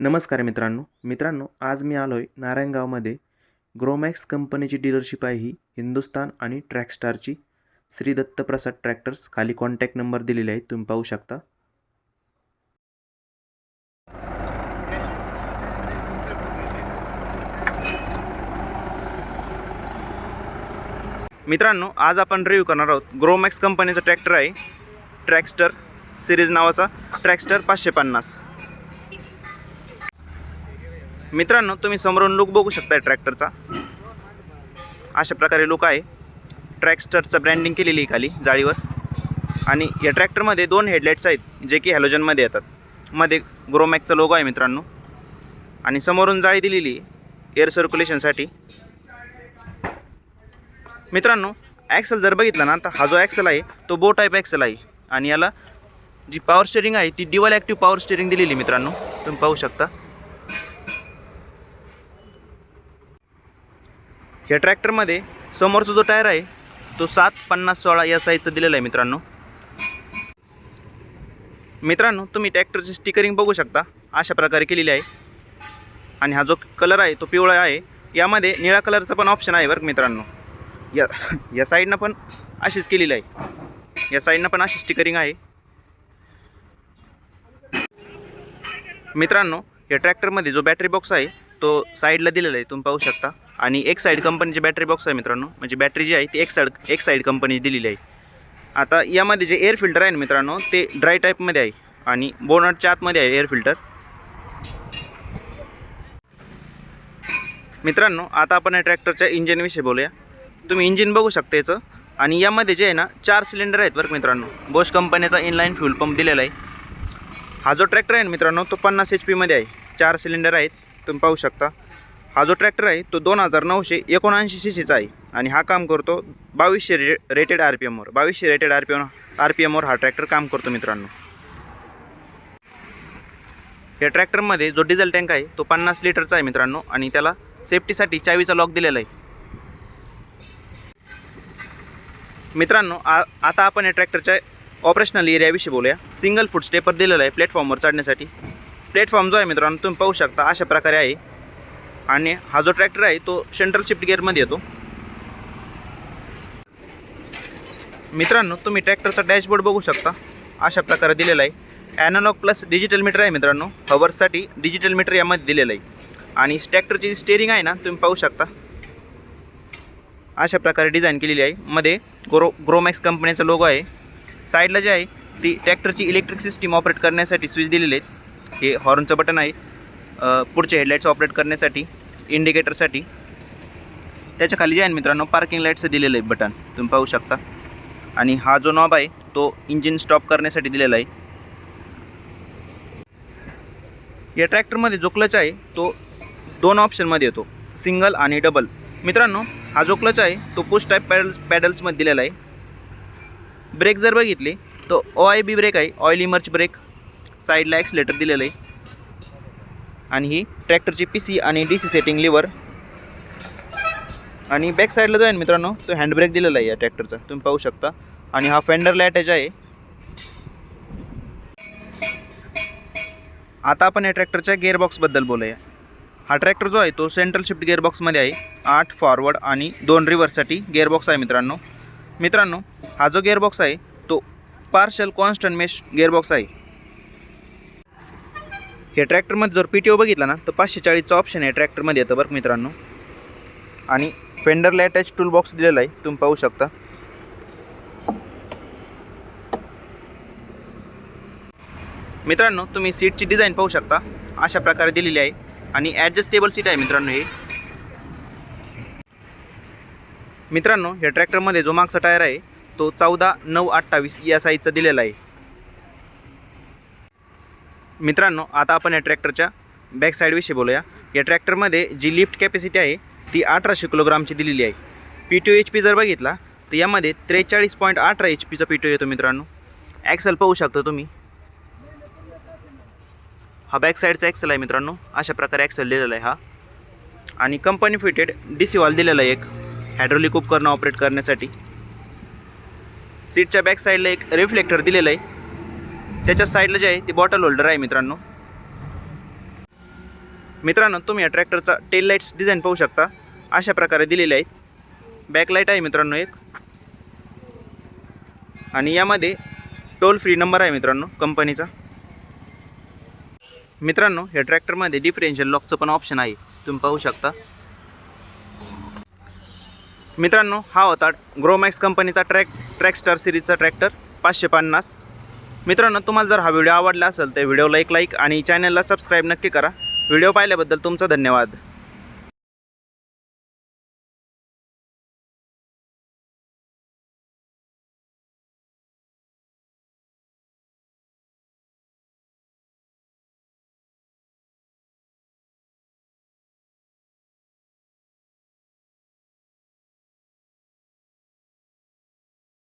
नमस्कार मित्रांनो. मित्रांनो आज मी आलो आहे नारायणगावमध्ये. ग्रोमॅक्स कंपनीची डीलरशिप आहे ही. हिंदुस्तान आणि ट्रॅकस्टारची श्री दत्तप्रसाद ट्रॅक्टर्स खाली कॉन्टॅक्ट नंबर दिलेले आहे तुम्ही पाहू शकता. मित्रांनो आज आपण रिव्ह्यू करणार आहोत ग्रोमॅक्स कंपनीचा ट्रॅक्टर आहे. ट्रॅक्स्टर सिरीज नावाचा. ट्रॅक्स्टर पाचशे पन्नास. मित्रांनो तुम्ही समोरून लुक बघू शकता ट्रॅक्टरचा अशा प्रकारे लुक आहे. ट्रॅक्स्टरचं ब्रँडिंग केलेली आहे खाली जाळीवर. आणि या ट्रॅक्टरमध्ये दोन हेडलाईट्स आहेत जे की हॅलोजनमध्ये येतात. मध्ये ग्रोमॅकचा लोगो आहे मित्रांनो. आणि समोरून जाळी दिलेली आहे एअर सर्क्युलेशनसाठी मित्रांनो ॲक्सेल जर बघितला ना तर हा जो ॲक्सल आहे तो बो टाईप ॲक्सल आहे. आणि याला जी पॉवर स्टेरिंग आहे ती डिवल ॲक्टिव्ह पॉवर स्टेरिंग दिलेली मित्रांनो. तुम्ही पाहू शकता. या ट्रॅक्टरमध्ये समोरचा जो टायर आहे तो सात पन्नास सोळा या साईजचा दिलेला आहे मित्रांनो. मित्रांनो तुम्ही ट्रॅक्टरची स्टिकरिंग बघू शकता. अशा प्रकारे केलेली आहे. आणि हा जो कलर आहे तो पिवळा आहे. यामध्ये निळा कलरचा पण ऑप्शन आहे बरं मित्रांनो. या या साईडनं पण अशीच केलेली आहे. या साईडनं पण अशी स्टिकरिंग आहे. मित्रांनो या ट्रॅक्टरमध्ये जो बॅटरी बॉक्स आहे तो साईडला दिलेला आहे. तुम्ही पाहू शकता. आणि एक साईड कंपनीची बॅटरी बॉक्स आहे मित्रांनो. म्हणजे बॅटरी जी आहे ती एक साईड एक साईड कंपनी दिलेली आहे. आता यामध्ये जे एअर फिल्टर आहे ना मित्रांनो ते ड्राय टाईपमध्ये आहे आणि बोनटच्या आतमध्ये आहे एअर फिल्टर मित्रांनो आता आपण या ट्रॅक्टरच्या इंजिनविषयी बोलूया. तुम्ही इंजिन बघू शकता याचं. आणि यामध्ये जे आहे ना चार सिलेंडर आहेत बरं मित्रांनो. बोश कंपनीचा इनलाईन फ्यूल पंप दिलेला आहे. हा जो ट्रॅक्टर आहे ना मित्रांनो तो पन्नास एच पीमध्ये आहे. चार सिलेंडर आहेत. तुम्ही पाहू शकता. हा जो ट्रॅक्टर आहे तो दोन हजार नऊशे एकोणऐंशी सी सीचा आहे आणि हा काम करतो बावीसशे रे रेटेड आर पी एमवर बावीसशे rated R P M R P एमवर हा ट्रॅक्टर काम करतो मित्रांनो. या ट्रॅक्टरमध्ये जो डिझेल टँक आहे तो पन्नास लिटरचा आहे मित्रांनो आणि त्याला सेफ्टीसाठी चावीचा लॉक दिलेला आहे. मित्रांनो आ आता आपण या ट्रॅक्टरच्या ऑपरेशनल एरियाविषयी बोलूया. सिंगल फूट स्टेपर दिलेला आहे प्लॅटफॉर्मवर चढण्यासाठी. प्लॅटफॉर्म जो आहे मित्रांनो तुम्ही पाहू शकता अशा प्रकारे आहे. आणि हा जो ट्रॅक्टर आहे तो सेंट्रल शिफ्ट गिअरमध्ये येतो. मित्रांनो तुम्ही ट्रॅक्टरचा डॅशबोर्ड बघू शकता. अशा प्रकारे दिलेला आहे. ॲनालॉग प्लस डिजिटल मीटर आहे मित्रांनो. हवर्ससाठी डिजिटल मीटर यामध्ये दिलेलं आहे. आणि ट्रॅक्टरची जी स्टेअरिंग आहे ना तुम्ही पाहू शकता. अशा प्रकारे डिझाईन केलेली आहे. मध्ये ग्रो ग्रोमॅक्स कंपनीचा लोगो आहे. साईडला जे आहे ती ट्रॅक्टरची इलेक्ट्रिक सिस्टीम ऑपरेट करण्यासाठी स्विच दिलेली आहेत. हे हॉर्नचं बटन आहे. पुढचे हेडलाईट्स ऑपरेट करण्यासाठी इंडिकेटरसाठी त्याच्याखाली जे आहे मित्रांनो पार्किंग लाईटचं दिलेलं आहे बटन तुम्ही पाहू शकता. आणि हा जो नॉब आहे तो इंजिन स्टॉप करण्यासाठी दिलेला आहे. या ट्रॅक्टरमध्ये जो क्लच आहे तो दोन ऑप्शनमध्ये येतो. सिंगल आणि डबल मित्रांनो हा जो क्लच आहे तो पुश टाईप पॅडल्स पॅडल्समध्ये दिलेला आहे. ब्रेक जर बघितली तर ओ आय बी ब्रेक आहे ऑइल इमर्च ब्रेक साईडला ॲक्सिलेटर दिलेलं आहे. आणि ही ट्रॅक्टरची पी सी आणि डी सी सेटिंग लिव्हर आणि बॅक साईडला जो आहे ना मित्रांनो तो हँडब्रेक दिलेला आहे या ट्रॅक्टरचा तुम्ही पाहू शकता. आणि हा फेंडरला अटॅच आहे आता आपण या ट्रॅक्टरच्या गेअरबॉक्सबद्दल बोलूया. हा ट्रॅक्टर जो आहे तो सेंट्रल शिफ्ट गेअरबॉक्समध्ये आहे. आठ फॉरवर्ड आणि दोन रिव्हर्ससाठी गेअरबॉक्स आहे मित्रांनो. मित्रांनो हा जो गेअरबॉक्स आहे तो पार्शल कॉन्स्टंट मेश गेअरबॉक्स आहे. या ट्रॅक्टरमध्ये जर पी टी ओ बघितला ना तर पाचशे चाळीसचं ऑप्शन आहे ट्रॅक्टरमध्ये येतं बरं मित्रांनो. आणि फेंडरला अटॅच टूल बॉक्स दिलेला आहे तुम्ही पाहू शकता. मित्रांनो तुम्ही सीटची डिझाईन पाहू शकता. अशा प्रकारे दिलेली आहे. आणि ॲडजस्टेबल सीट आहे मित्रांनो हे. मित्रांनो या ट्रॅक्टरमध्ये जो मागचा टायर आहे तो चौदा नऊ अठ्ठावीस या साईजचा दिलेला आहे. मित्रांनो आता आपण या ट्रॅक्टरच्या बॅक साईडविषयी बोलूया. या ट्रॅक्टरमध्ये जी लिफ्ट कॅपॅसिटी आहे ती अठराशे किलोग्रामची दिलेली आहे. P T O H P जर बघितला तर यामध्ये त्रेचाळीस पॉईंट अठरा एच पीचा पी टी ओ येतो मित्रांनो. ॲक्सेल पाहू शकता तुम्ही. हा बॅक साईडचा ॲक्सेल आहे मित्रांनो. अशा प्रकारे ॲक्सेल दिलेला आहे हा. आणि company fitted D C valve दिलेला आहे एक. हायड्रोलिक उपकरण ऑपरेट करण्यासाठी. सीटच्या बॅक साईडला एक रिफ्लेक्टर दिलेलं आहे. त्याच्या साईडला जे आहे ती बॉटल होल्डर आहे मित्रांनो. मित्रांनो तुम्ही या ट्रॅक्टरचा टेल लाईट्स डिझाईन पाहू शकता. अशा प्रकारे दिलेले आहेत बॅकलाईट आहे मित्रांनो एक. आणि यामध्ये टोल फ्री नंबर आहे मित्रांनो कंपनीचा मित्रांनो या ट्रॅक्टरमध्ये डिफरेन्शियल लॉकचं पण ऑप्शन आहे. तुम्ही पाहू शकता. मित्रांनो हा होता ग्रोमॅक्स कंपनीचा ट्रॅक ट्रॅकस्टार सिरीजचा ट्रॅक्टर पाचशे पन्नास. मित्रांनो तुम्हाला जर हा व्हिडिओ आवडला असेल तर व्हिडिओला एक लाईक आणि चॅनलला सबस्क्राईब नक्की करा. व्हिडिओ पाहिल्याबद्दल तुमचा धन्यवाद.